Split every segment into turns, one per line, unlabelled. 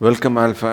Welcome alpha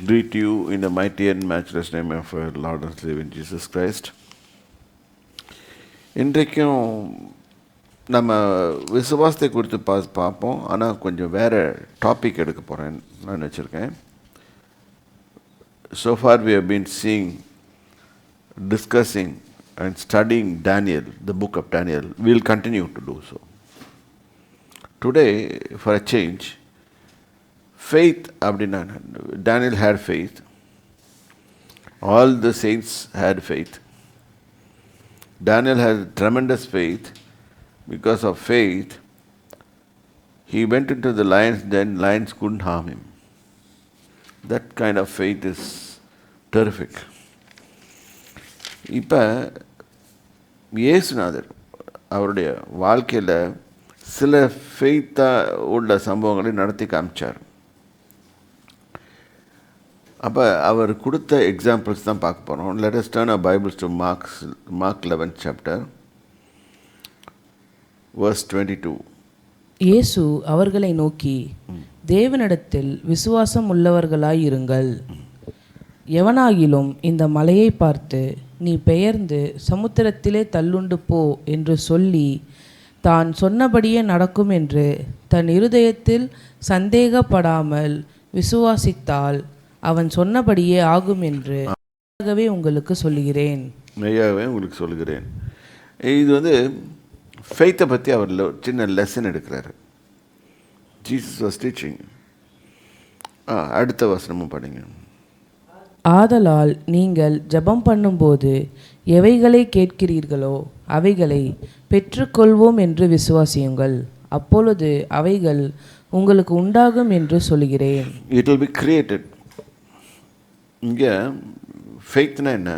Greet you in the mighty and matchless name of our Lord and Savior Jesus Christ. இன்றைக்கும் நம்ம விசுவாசத்தை குறித்து பா பார்ப்போம் ஆனால் கொஞ்சம் வேறு டாபிக் எடுக்க போகிறேன் நான் நினச்சிருக்கேன் so far we have been seeing discussing and studying Daniel the book of Daniel will continue to do so Today, for a change, faith அப்படின்னா Daniel had faith. All the saints had faith. Daniel had tremendous faith. Because of faith, he went into the lions, then lions couldn't harm him. That kind of faith is terrific. இப்போ இயேசுநாதர் அவருடைய வாழ்க்கையில் சில ஃபெய்த்தாக உள்ள சம்பவங்களை நடத்தி காமிச்சார். அப்போ அவர் கொடுத்த எக்ஸாம்பிள்ஸ் தான் பார்க்க போகிறோம் let's turn a Bibles to Mark's Mark eleventh chapter verse twenty two
இயேசு அவர்களை நோக்கி தேவனிடத்தில் விசுவாசம் உள்ளவர்களாயிருங்கள் எவனாகிலும் இந்த மலையை பார்த்து நீ பெயர்ந்து சமுத்திரத்திலே தள்ளுண்டு போ என்று சொல்லி தான் சொன்னபடியே நடக்கும் என்று தன் இருதயத்தில் சந்தேகப்படாமல் விசுவாசித்தால் அவன் சொன்னபடியே ஆகும் என்று ஆகவே உங்களுக்கு சொல்லுகிறேன்.
மெய்யாகவே உங்களுக்கு சொல்கிறேன் இது வந்து ஃபெய்த்தை பற்றி அவர் சின்ன லெசன் எடுக்கிறாரு. ஜீசஸ் வாஸ் டீச்சிங் அடுத்த வசனமும் படிங்க.
ஆதலால் நீங்கள் ஜெபம் பண்ணும்போது எவைகளை கேட்கிறீர்களோ அவைகளை பெற்றுக்கொள்வோம் என்று விசுவாசியுங்கள். அப்பொழுது அவைகள் உங்களுக்கு உண்டாகும் என்று சொல்கிறேன்
இட் வில் பி கிரியேட்டட் இங்கே ஃபெய்த்னா என்ன?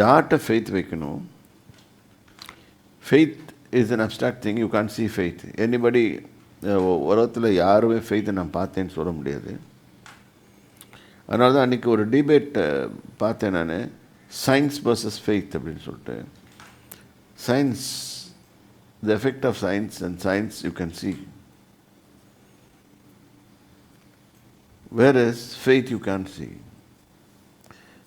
யார்கிட்ட ஃபெய்த் வைக்கணும்? Faith is an abstract thing you can see faith anybody உலகத்தில் யாருமே ஃபெய்த்தை நான் பார்த்தேன்னு சொல்ல முடியாது. அதனால தான் அன்றைக்கி ஒரு டிபேட்டை பார்த்தேன் நான் சயின்ஸ் பர்சஸ் ஃபெய்த் அப்படின்னு சொல்லிட்டு science the effect of science and science you can see whereas faith you can't see.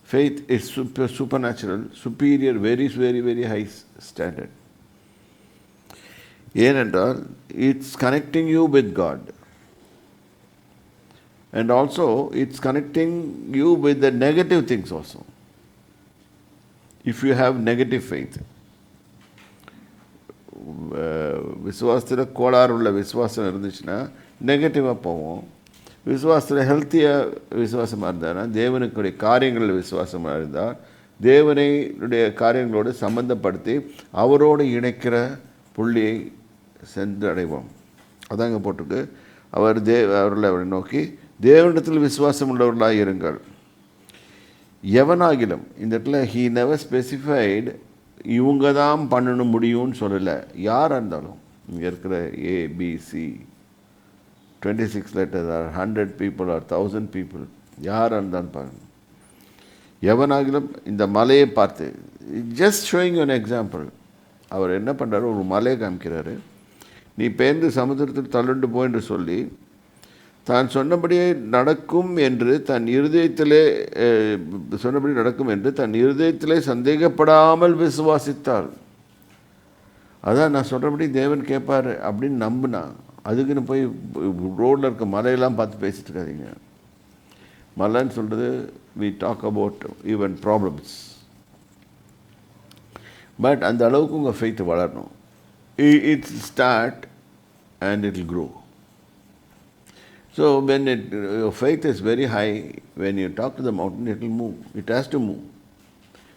Faith is super, supernatural, superior, very, very, very high s- standard. ஏனென்றால் it's connecting you with God and also it's connecting you with the negative things also. If you have negative faith, uh, விசுவாசத்தில் கோளாறு உள்ள விசுவாசம் இருந்துச்சுன்னா நெகட்டிவாக போவோம். விசுவாசத்தில் ஹெல்த்தியாக விசுவாசமாக இருந்தால் தேவனுக்குடைய காரியங்களில் விசுவாசமாக இருந்தால் தேவனையுடைய காரியங்களோடு சம்பந்தப்படுத்தி அவரோடு இணைக்கிற புள்ளியை சென்று அடைவோம் அதாங்க போட்டுக்கு அவர் தே அவர்களை அவரை நோக்கி தேவனிடத்தில் விசுவாசம் உள்ளவர்களாக இருங்கள். எவனாகிலும் இந்த இடத்துல ஹீ நெவர் ஸ்பெசிஃபைடு இவங்க தான் பண்ணணும் முடியும்னு சொல்லலை. யாராக இருந்தாலும் இங்கே இருக்கிற ABC twenty six letter or hundred people or thousand people யாராக இருந்தாலும் பாருங்க. எவனாகிலும் இந்த மலையை பார்த்து ஜஸ்ட் ஷோயிங் ஒன் எக்ஸாம்பிள் அவர் என்ன பண்ணுறாரு ஒரு மலையை காமிக்கிறாரு. நீ பேர்ந்து சமுத்திரத்தில் தள்ளுண்டு போ என்று சொல்லி தான் சொன்னபடியே நடக்கும் என்று தன் இருதயத்திலே சொன்னபடி நடக்கும் என்று தன் இருதயத்திலே சந்தேகப்படாமல் விசுவாசித்தாள். அதான் நான் சொல்கிறபடி தேவன் கேட்பார் அப்படின்னு நம்பினா அதுக்குன்னு போய் ரோட்டில் இருக்க மலையெல்லாம் பார்த்து பேசிட்டு இருக்காதீங்க. மலைன்னு சொல்கிறது we talk about even problems but அந்த அளவுக்கு உங்கள் ஃபெய்த் வளரணும். It's start and it grow so when it faith is very high when you talk to the mountain it will move it has to move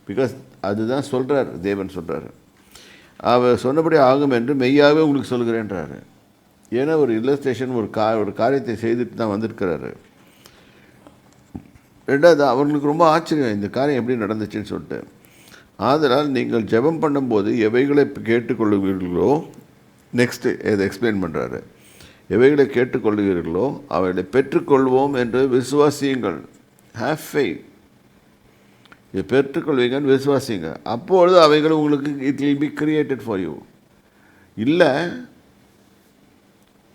because அதுதான் சொல்கிறார் தேவன் சொல்கிறாரு அவர் சொன்னபடி ஆகும் என்று மெய்யாகவே உங்களுக்கு சொல்கிறேன்றார் ஏன்னா ஒரு இல்லஸ்ட்ரேஷன் ஒரு கா ஒரு காரியத்தை செய்துட்டு தான் வந்திருக்கிறாரு. ரெண்டாவது அவங்களுக்கு ரொம்ப ஆச்சரியம் இந்த காரியம் எப்படி நடந்துச்சுன்னு சொல்லிட்டு. ஆதலால் நீங்கள் ஜெபம் பண்ணும்போது எவைகளை கேட்டுக்கொள்ளுவீர்களோ நெக்ஸ்ட்டு இதை எக்ஸ்பிளைன் பண்ணுறாரு எவைகளை கேட்டுக்கொள்கிறீர்களோ அவைகளை பெற்றுக்கொள்வோம் என்று விசுவாசியுங்கள். ஹேவ் ஃபெய்த் இதை பெற்றுக்கொள்வீங்கன்னு விசுவாசிங்க அப்பொழுது அவைகள் உங்களுக்கு it will be created for you இல்லை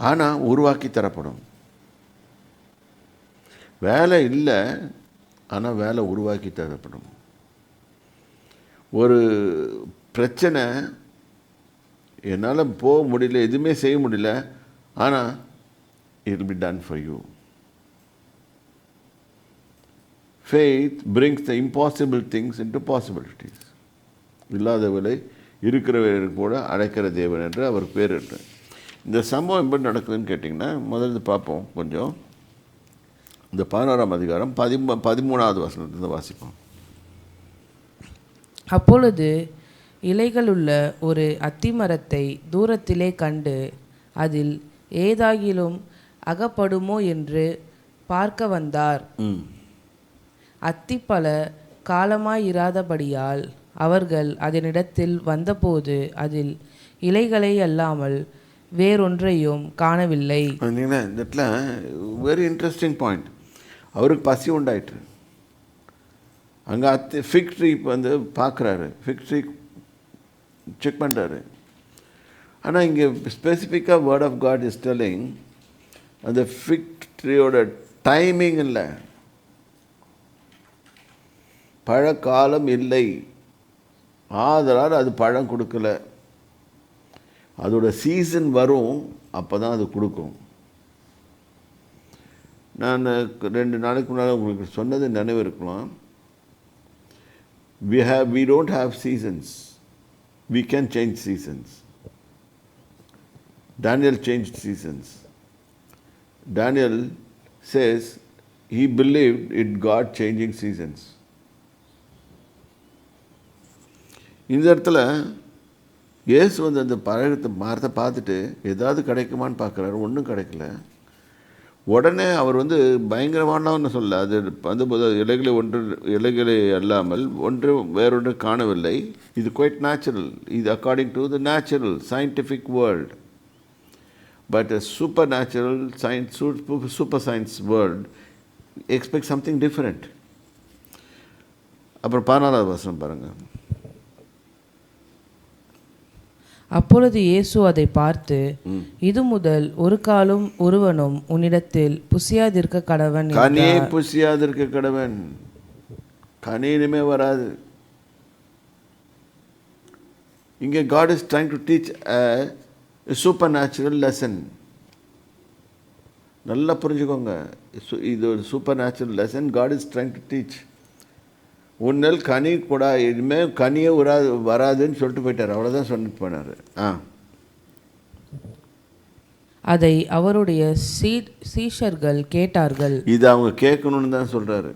ஆனால் உருவாக்கி தரப்படும். வேலை இல்லை ஆனால் வேலை உருவாக்கி தரப்படும். ஒரு பிரச்சனை என்னால் போக முடியல எதுவுமே செய்ய முடியல ஆனால் it be done for you faith brings the impossible things into possibilities இல்லாதவர்களை இருக்கிறவர்கள் கூட அழைக்கிற தேவன் என்று அவர் பேர் இட்டு. இந்த சம்பவம் எப்படி நடக்குதுன்னு கேட்டிங்கன்னா முதல்ல பார்ப்போம் கொஞ்சம். இந்த பதினோராம் அதிகாரம் பதிமூ பதிமூணாவது வசனத்திலிருந்து வாசிப்போம்.
அப்பொழுது இலைகளுள்ள ஒரு அத்திமரத்தை தூரத்திலே கண்டு அதில் ஏதாகிலும் அகப்படுமோ என்று பார்க்க வந்தார்.
ம்.
அத்தி பல காலமாயிராதபடியால் அவர்கள் அதனிடத்தில் வந்தபோது அதில் இலைகளை அல்லாமல் வேறொன்றையும் காணவில்லை.
இடத்துல வெரி இன்ட்ரெஸ்டிங் பாயிண்ட் அவருக்கு பசி உண்டாயிற்று. அங்கே அத்தி ஃபிக் ட்ரீ வந்து பார்க்குறாரு. ஃபிக் ட்ரீ செக் பண்ணுறாரு ஆனால் இங்கே ஸ்பெசிஃபிக்காக word of God is telling அந்த ஃபிக் ட்ரீயோட டைமிங் இல்லை. பழக்காலம் இல்லை. ஆதலால் அது பழம் கொடுக்கல. அதோட சீசன் வரும் அப்போ தான் அது கொடுக்கும். நான் ரெண்டு நாளைக்கு முன்னால் உங்களுக்கு சொன்னது நினைவு இருக்கலாம். We have we don't have seasons we can change seasons daniel changed seasons. Daniel says he believed in god changing seasons. இந்த இடத்துல இயேசு வந்து அந்த பழகத்தை மரத்தை பார்த்துட்டு ஏதாவது கிடைக்குமான்னு பார்க்குறாரு. ஒன்றும் கிடைக்கல. உடனே அவர் வந்து பயங்கரமானவன்னு சொல்ல அது வந்து இலைகளை ஒன்று இலைகளை அல்லாமல் ஒன்று வேறொன்று காணவில்லை. இது குவைட் நேச்சுரல் இது according to the natural scientific world but supernatural science super science world expect something different அப்புறம் பதினாலாவது வசனம் பாருங்கள்
அப்பொழுது இயேசு அதை பார்த்து இது முதல் ஒரு காலும் ஒருவனும் உன்னிடத்தில் புசியாதிருக்க கடவன் என்றார்.
புசியாதிருக்க கடவன். கனி இனிமே வராது. இங்கே God is trying to teach supernatural lesson நல்லா புரிஞ்சுக்கோங்க. இது ஒரு supernatural lesson God is trying to teach உன்னல் கனி கூட இனிமேல் கனியே வராது வராதுன்னு சொல்லிட்டு போயிட்டார். அவ்வளோதான் சொல்லிட்டு போனார். ஆ.
அதை அவருடைய சீ சீஷர்கள் கேட்டார்கள்.
இது அவங்க கேட்கணும்னு தான் சொல்கிறாரு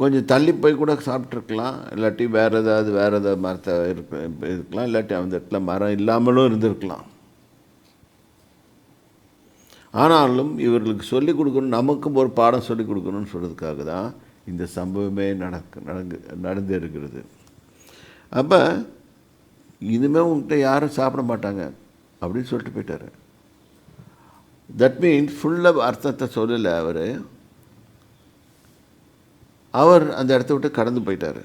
கொஞ்சம் தள்ளி போய் கூட சாப்பிட்ருக்கலாம் இல்லாட்டி வேறு ஏதாவது வேறு ஏதாவது மரத்தை இருக்க இருக்கலாம். இல்லாட்டி அந்த இடத்துல மரம் இல்லாமலும் இருந்திருக்கலாம். ஆனாலும் இவர்களுக்கு சொல்லிக் கொடுக்கணும் நமக்கும் ஒரு பாடம் சொல்லிக் கொடுக்கணும்னு சொல்கிறதுக்காக தான் இந்த சம்பவமே நடக்கு நடந்து நடந்து இருக்கிறது. அப்போ இனிமேல் உங்கள்கிட்ட யாரும் சாப்பிட மாட்டாங்க அப்படின்னு சொல்லிட்டு போயிட்டாரு. தட் மீன்ஸ் ஃபுல்லாக அர்த்தத்தை சொல்லலை அவர். அவர் அந்த இடத்த விட்டு கடந்து போயிட்டார்.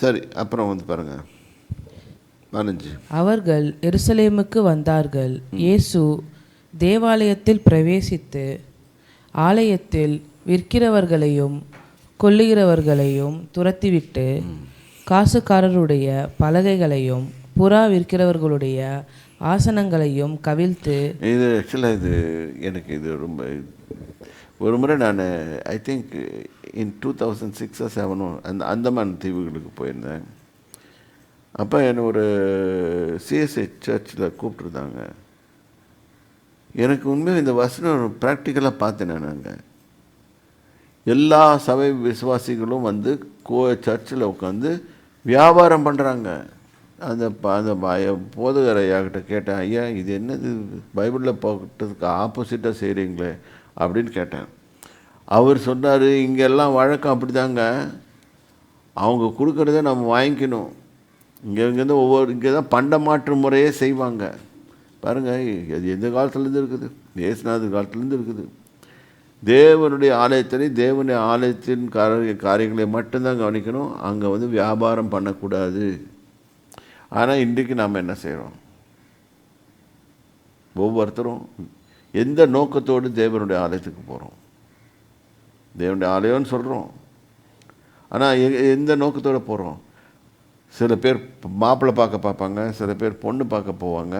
சரி அப்புறம் வந்து பாருங்கள் பதினஞ்சு.
அவர்கள் எருசலேமுக்கு வந்தார்கள். இயேசு தேவாலயத்தில் பிரவேசித்து ஆலயத்தில் விற்கிறவர்களையும் கொல்லுகிறவர்களையும் துரத்திவிட்டு காசுக்காரருடைய பலகைகளையும் புறா விற்கிறவர்களுடைய ஆசனங்களையும் கவிழ்த்து
இது ஆக்சுவலாக இது எனக்கு இது ரொம்ப ஒரு முறை நான் I think in two thousand சிக்ஸோ செவனோ அந்த அந்தமான் தீவுகளுக்கு போயிருந்தேன். அப்போ என்னை ஒரு சிஎஸ்ஐ சர்ச்சில் கூப்பிட்ருந்தாங்க எனக்கு உண்மையாக இந்த வசனம் ப்ராக்டிக்கலாக பார்த்தேன் நான். அங்கே எல்லா சபை விசுவாசிகளும் வந்து கோ சர்ச்சில் உட்காந்து வியாபாரம் பண்ணுறாங்க அந்த அந்த போதகர் ஐயாக்கிட்ட கேட்டேன் ஐயா இது என்னது? பைபிளில் போட்டதுக்கு ஆப்போசிட்டாக செய்கிறீங்களே அப்படின்னு கேட்டேன். அவர் சொன்னார் இங்கெல்லாம் வழக்கம் அப்படிதாங்க. அவங்க கொடுக்குறத நம்ம வாங்கிக்கணும். இங்கே இங்கேருந்து ஒவ்வொரு இங்கே தான் பண்ட மாற்று முறையே செய்வாங்க. பாருங்கள் அது எந்த காலத்துலேருந்து இருக்குது? ஏசுநாதர் காலத்துலேருந்து இருக்குது. தேவனுடைய ஆலயத்தினை தேவனுடைய ஆலயத்தின் காரிய காரியங்களை மட்டும்தான் கவனிக்கணும். அங்கே வந்து வியாபாரம் பண்ணக்கூடாது. ஆனால் இன்றைக்கு நாம் என்ன செய்கிறோம் ஒவ்வொருத்தரும் எந்த நோக்கத்தோடு தேவனுடைய ஆலயத்துக்கு போகிறோம் தேவனுடைய ஆலயம்னு சொல்கிறோம் ஆனால் எ- எந்த நோக்கத்தோடு போகிறோம் சில பேர் மாப்பிள்ளை பார்க்க பார்ப்பாங்க சில பேர் பொண்ணு பார்க்க போவாங்க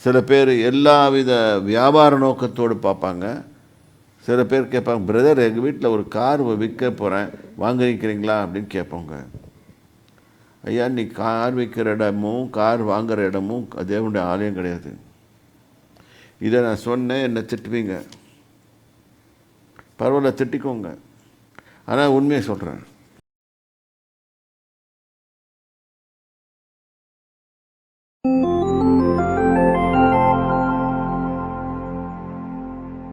சில பேர் எல்லாவித வியாபார நோக்கத்தோடு பார்ப்பாங்க சில பேர் கேட்பாங்க பிரதர் எங்கள் வீட்டில் ஒரு கார் விற்க போகிறேன் வாங்கிக்கிறீங்களா அப்படின்னு கேட்போங்க. ஐயா நீ கார் விற்கிற இடமும் கார் வாங்குகிற இடமும் தேவனுடைய ஆலயம் கிடையாது. இதை நான் சொன்னேன் என்னை திட்டுவீங்க. பரவாயில்ல திட்டிக்கோங்க. ஆனால் உண்மையை சொல்கிறேன்